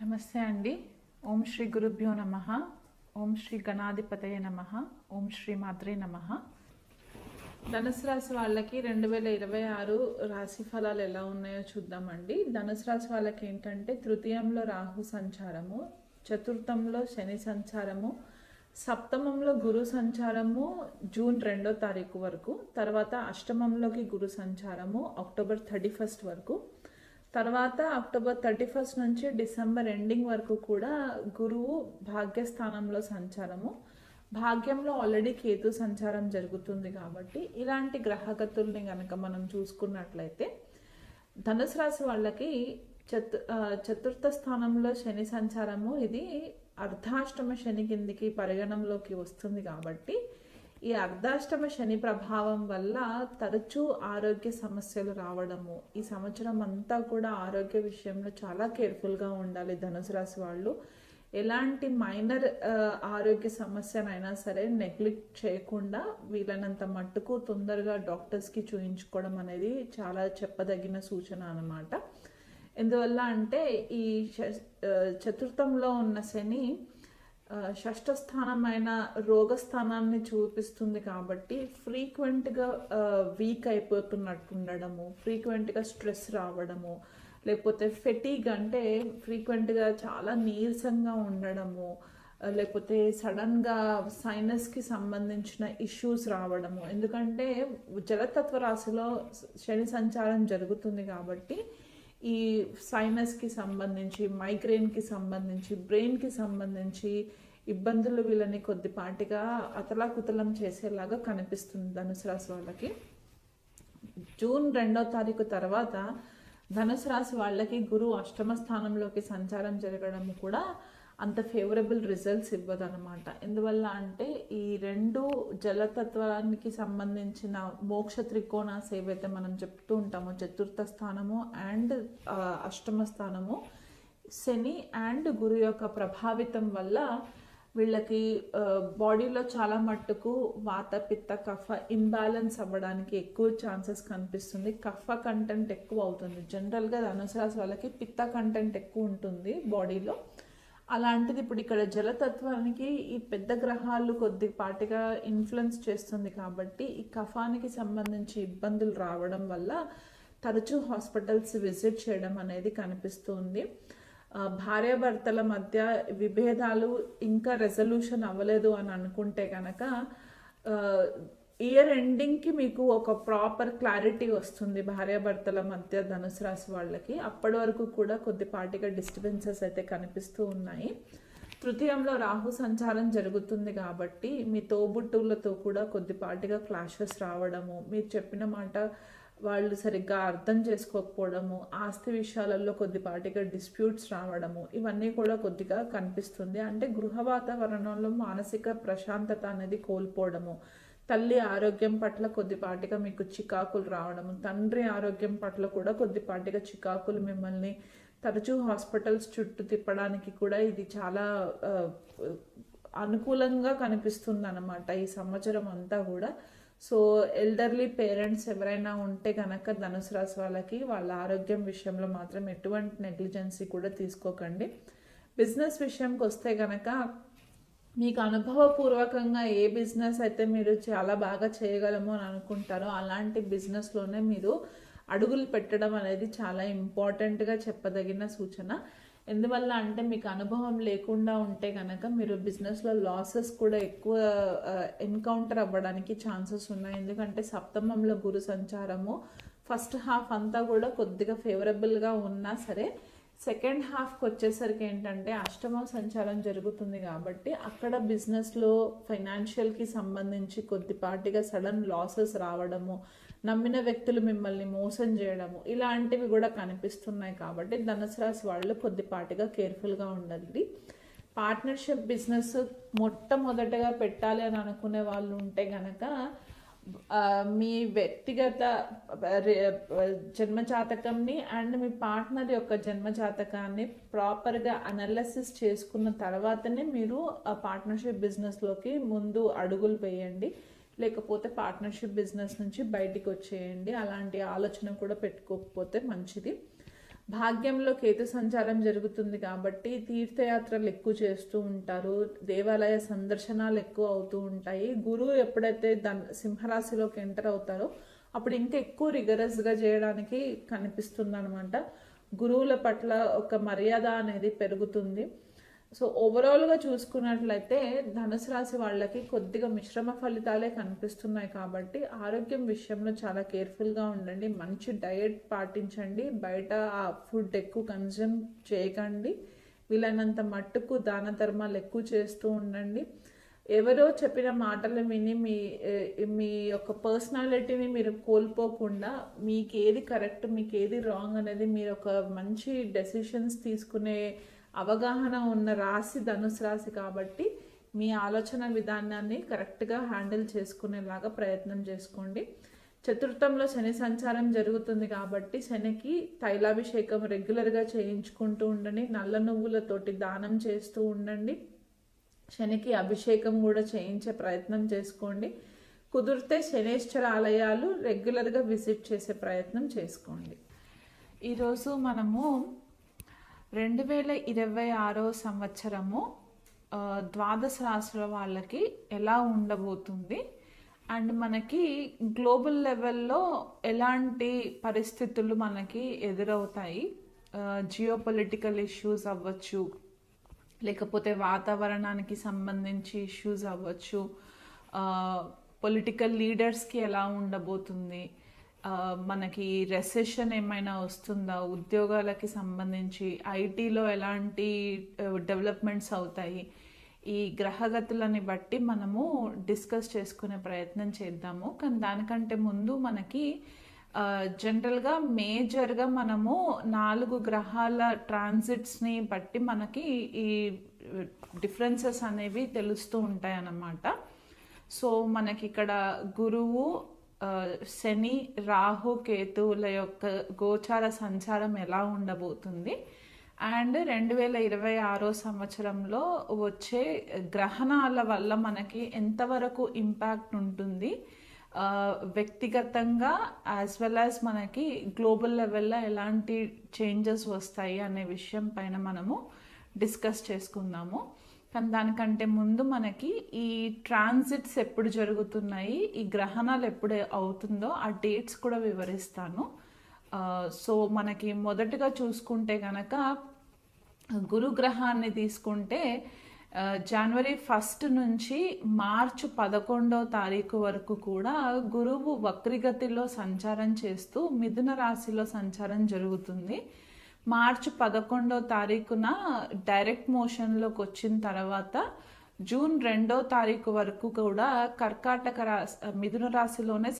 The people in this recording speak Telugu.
నమస్తే అండి. ఓం శ్రీ గురుభ్యో నమ. ఓం శ్రీ గణాధిపతయ నమ. ఓం శ్రీ మాత్రే నమ. ధనుసు రాశి వాళ్ళకి రెండు వేల ఇరవై ఆరు రాశి ఫలాలు ఎలా ఉన్నాయో చూద్దామండి. ధనుసు రాశి వాళ్ళకి ఏంటంటే తృతీయంలో రాహు సంచారము చతుర్థంలో శని సంచారము సప్తమంలో గురు సంచారము జూన్ రెండో తారీఖు వరకు తర్వాత అష్టమంలోకి గురు సంచారము అక్టోబర్ థర్టీ ఫస్ట్ వరకు తర్వాత అక్టోబర్ థర్టీ ఫస్ట్ నుంచి డిసెంబర్ ఎండింగ్ వరకు కూడా గురువు భాగ్యస్థానంలో సంచారము. భాగ్యంలో ఆల్రెడీ కేతు సంచారం జరుగుతుంది కాబట్టి ఇలాంటి గ్రహగతుల్ని కనుక మనం చూసుకున్నట్లయితే ధనుసు రాశి వాళ్ళకి చతు చతుర్థ స్థానంలో శని సంచారము. ఇది అర్ధాష్టమ శని కిందికి పరిగణంలోకి వస్తుంది కాబట్టి ఈ అర్ధాష్టమ శని ప్రభావం వల్ల తరచూ ఆరోగ్య సమస్యలు రావడము. ఈ సంవత్సరం అంతా కూడా ఆరోగ్య విషయంలో చాలా కేర్ఫుల్గా ఉండాలి ధనుసు రాశి వాళ్ళు. ఎలాంటి మైనర్ ఆరోగ్య సమస్యనైనా సరే నెగ్లెక్ట్ చేయకుండా వీలైనంత మట్టుకు తొందరగా డాక్టర్స్కి చూయించుకోవడం అనేది చాలా చెప్పదగిన సూచన అనమాట ఎందువల్ల అంటే ఈ చతుర్థంలో ఉన్న శని షష్ఠ స్థానమైన రోగ స్థానాన్ని చూపిస్తుంది కాబట్టి ఫ్రీక్వెంట్గా వీక్ అయిపోతున్నట్టు ఉండడము ఫ్రీక్వెంట్గా స్ట్రెస్ రావడము లేకపోతే ఫెటీగ్ అంటే ఫ్రీక్వెంట్గా చాలా నీరసంగా ఉండడము లేకపోతే సడన్గా సైనస్కి సంబంధించిన ఇష్యూస్ రావడము. ఎందుకంటే జలతత్వ రాశిలో శని సంచారం జరుగుతుంది కాబట్టి ఈ సైనస్కి సంబంధించి మైగ్రెయిన్కి సంబంధించి బ్రెయిన్కి సంబంధించి ఇబ్బందులు వీళ్ళని కొద్దిపాటిగా అతలాకుతలం చేసేలాగా కనిపిస్తుంది ధనుసు రాశి వాళ్ళకి. జూన్ రెండో తారీఖు తర్వాత ధనుసు రాశి వాళ్ళకి గురువు అష్టమ స్థానంలోకి సంచారం జరగడం కూడా అంత ఫేవరబుల్ రిజల్ట్స్ ఇవ్వదనమాట ఎందువల్ల అంటే ఈ రెండు జలతత్వానికి సంబంధించిన మోక్ష త్రికోణాస్ ఏవైతే మనం చెప్తూ ఉంటామో చతుర్థ స్థానము అండ్ అష్టమ స్థానము శని అండ్ గురు యొక్క ప్రభావితం వల్ల వీళ్ళకి బాడీలో చాలా మట్టుకు వాత పిత్త కఫ ఇంబ్యాలెన్స్ అవ్వడానికి ఎక్కువ ఛాన్సెస్ కనిపిస్తుంది. కఫ కంటెంట్ ఎక్కువ అవుతుంది. జనరల్గా ధనుసరాశి వాళ్ళకి పిత్త కంటెంట్ ఎక్కువ ఉంటుంది బాడీలో అలాంటిది ఇప్పుడు ఇక్కడ జలతత్వానికి ఈ పెద్ద గ్రహాలు కొద్దిపాటిగా ఇన్ఫ్లుయెన్స్ చేస్తుంది కాబట్టి ఈ కఫానికి సంబంధించి ఇబ్బందులు రావడం వల్ల తరచూ హాస్పిటల్స్ విజిట్ చేయడం అనేది కనిపిస్తుంది. భార్యాభర్తల మధ్య విభేదాలు ఇంకా రెజల్యూషన్ అవ్వలేదు అని అనుకుంటే కనుక ఇయర్ ఎండింగ్కి మీకు ఒక ప్రాపర్ క్లారిటీ వస్తుంది భార్యాభర్తల మధ్య ధనుసు రాశి వాళ్ళకి. అప్పటి వరకు కూడా కొద్దిపాటిగా డిస్టర్బెన్సెస్ అయితే కనిపిస్తూ ఉన్నాయి. తృతీయంలో రాహు సంచారం జరుగుతుంది కాబట్టి మీ తోబుట్టువులతో కూడా కొద్దిపాటిగా క్లాషెస్ రావడము మీరు చెప్పిన మాట వాళ్ళు సరిగ్గా అర్థం చేసుకోకపోవడము ఆస్తి విషయాలలో కొద్దిపాటిగా డిస్ప్యూట్స్ రావడము ఇవన్నీ కూడా కొద్దిగా కనిపిస్తుంది. అంటే గృహ వాతావరణంలో మానసిక ప్రశాంతత అనేది కోల్పోవడము తల్లి ఆరోగ్యం పట్ల కొద్దిపాటిగా మీకు చికాకులు రావడము తండ్రి ఆరోగ్యం పట్ల కూడా కొద్దిపాటిగా చికాకులు మిమ్మల్ని తరచూ హాస్పిటల్స్ చుట్టూ తిప్పడానికి కూడా ఇది చాలా అనుకూలంగా కనిపిస్తుంది అనమాట ఈ సంవత్సరం అంతా కూడా. సో ఎల్డర్లీ పేరెంట్స్ ఎవరైనా ఉంటే కనుక ధనుసు రాశి వాళ్ళకి వాళ్ళ ఆరోగ్యం విషయంలో మాత్రం ఎటువంటి నెగ్లిజెన్సీ కూడా తీసుకోకండి. బిజినెస్ విషయంకి వస్తే కనుక మీకు అనుభవపూర్వకంగా ఏ బిజినెస్ అయితే మీరు చాలా బాగా చేయగలము అని అనుకుంటారో అలాంటి బిజినెస్లోనే మీరు అడుగులు పెట్టడం అనేది చాలా ఇంపార్టెంట్గా చెప్పదగిన సూచన. ఎందువల్ల అంటే మీకు అనుభవం లేకుండా ఉంటే కనుక మీరు బిజినెస్లో లాసెస్ కూడా ఎక్కువ ఎన్కౌంటర్ అవ్వడానికి ఛాన్సెస్ ఉన్నాయి. ఎందుకంటే సప్తమంలో గురు సంచారము ఫస్ట్ హాఫ్ అంతా కూడా కొద్దిగా ఫేవరబుల్గా ఉన్నా సరే సెకండ్ హాఫ్కి వచ్చేసరికి ఏంటంటే అష్టమ సంచారం జరుగుతుంది కాబట్టి అక్కడ బిజినెస్లో ఫైనాన్షియల్కి సంబంధించి కొద్దిపాటిగా సడన్ లాసెస్ రావడము నమ్మిన వ్యక్తులు మిమ్మల్ని మోసం చేయడము ఇలాంటివి కూడా కనిపిస్తున్నాయి కాబట్టి ధనుసు రాశి వాళ్ళు కొద్దిపాటిగా కేర్ఫుల్గా ఉండండి. పార్ట్నర్షిప్ బిజినెస్ మొట్టమొదటగా పెట్టాలి అని అనుకునే వాళ్ళు ఉంటే గనక మీ వ్యక్తిగత జన్మజాతకంని అండ్ మీ పార్ట్నర్ యొక్క జన్మజాతకాన్ని ప్రాపర్గా అనాలిసిస్ చేసుకున్న తర్వాతనే మీరు ఆ పార్ట్నర్షిప్ బిజినెస్లోకి ముందు అడుగులు వేయండి. లేకపోతే పార్ట్నర్షిప్ బిజినెస్ నుంచి బయటికి వచ్చేయండి. అలాంటి ఆలోచన కూడా పెట్టుకోకపోతే మంచిది. భాగ్యంలో కేతు సంచారం జరుగుతుంది కాబట్టి తీర్థయాత్రలు ఎక్కువ చేస్తూ ఉంటారు. దేవాలయ సందర్శనాలు ఎక్కువ అవుతూ ఉంటాయి. గురువు ఎప్పుడైతే దన్ సింహరాశిలోకి ఎంటర్ అవుతారో అప్పుడు ఇంకా ఎక్కువ రిగరస్గా చేయడానికి కనిపిస్తుంది అనమాట గురువుల పట్ల ఒక మర్యాద అనేది పెరుగుతుంది. సో ఓవరాల్గా చూసుకున్నట్లయితే ధనుసు రాశి వాళ్ళకి కొద్దిగా మిశ్రమ ఫలితాలే కనిపిస్తున్నాయి కాబట్టి ఆరోగ్యం విషయంలో చాలా కేర్ఫుల్గా ఉండండి. మంచి డయట్ పాటించండి. బయట ఆ ఫుడ్ ఎక్కువ కన్జ్యూమ్ చేయకండి. వీలైనంత మట్టుకు దాన ధర్మాలు ఎక్కువ చేస్తూ ఉండండి. ఎవరో చెప్పిన మాటలు విని మీ మీ యొక్క పర్సనాలిటీని మీరు కోల్పోకుండా మీకు ఏది కరెక్ట్ మీకు ఏది రాంగ్ అనేది మీరు ఒక మంచి డెసిషన్స్ తీసుకునే అవగాహన ఉన్న రాశి ధనుసు రాశి కాబట్టి మీ ఆలోచన విధానాన్ని కరెక్ట్గా హ్యాండిల్ చేసుకునేలాగా ప్రయత్నం చేసుకోండి. చతుర్థంలో శని సంచారం జరుగుతుంది కాబట్టి శనికి తైలాభిషేకం రెగ్యులర్గా చేయించుకుంటూ ఉండండి. నల్ల నువ్వులతోటి దానం చేస్తూ ఉండండి. శనికి అభిషేకం కూడా చేయించే ప్రయత్నం చేసుకోండి. కుదిరితే శనేశ్వర ఆలయాలు రెగ్యులర్గా విజిట్ చేసే ప్రయత్నం చేసుకోండి. ఈరోజు మనము రెండు వేల ఇరవై ఆరో సంవత్సరము ద్వాదశ రాశుల వాళ్ళకి ఎలా ఉండబోతుంది? అండ్ మనకి గ్లోబల్ లెవెల్లో ఎలాంటి పరిస్థితులు మనకి ఎదురవుతాయి? జియో పొలిటికల్ ఇష్యూస్ అవ్వచ్చు లేకపోతే వాతావరణానికి సంబంధించి ఇష్యూస్ అవ్వచ్చు పొలిటికల్ లీడర్స్కి ఎలా ఉండబోతుంది? మనకి రెసెషన్ ఏమైనా వస్తుందా? ఉద్యోగాలకి సంబంధించి ఐటీలో ఎలాంటి డెవలప్మెంట్స్ అవుతాయి? ఈ గ్రహగతులని బట్టి మనము డిస్కస్ చేసుకునే ప్రయత్నం చేద్దాము. కానీ దానికంటే ముందు మనకి జనరల్గా మేజర్గా మనము నాలుగు గ్రహాల ట్రాన్సిట్స్ని బట్టి మనకి ఈ డిఫరెన్సెస్ అనేవి తెలుస్తూ ఉంటాయి అన్నమాట సో మనకి ఇక్కడ గురువు శని రాహు కేతువుల యొక్క గోచార సంచారం ఎలా ఉండబోతుంది? అండ్ రెండు వేల ఇరవై ఆరో సంవత్సరంలో వచ్చే గ్రహణాల వల్ల మనకి ఎంతవరకు ఇంపాక్ట్ ఉంటుంది? వ్యక్తిగతంగా యాజ్ వెల్ యాజ్ మనకి గ్లోబల్ లెవెల్లో ఎలాంటి చేంజెస్ వస్తాయి అనే విషయం పైన మనము డిస్కస్ చేసుకుందాము. కానీ దానికంటే ముందు మనకి ఈ ట్రాన్సిట్స్ ఎప్పుడు జరుగుతున్నాయి ఈ గ్రహణాలు ఎప్పుడు అవుతుందో ఆ డేట్స్ కూడా వివరిస్తాను. సో మనకి మొదటగా చూసుకుంటే కనుక గురుగ్రహాన్ని తీసుకుంటే జనవరి ఫస్ట్ నుంచి మార్చి పదకొండో తారీఖు వరకు కూడా గురువు వక్రిగతిలో సంచారం చేస్తూ మిథున రాశిలో సంచారం జరుగుతుంది. మార్చి పదకొండో తారీఖున డైరెక్ట్ మోషన్లోకి వచ్చిన తర్వాత జూన్ రెండో తారీఖు వరకు కూడా కర్కాటక రాశి మిథున రాశిలోనే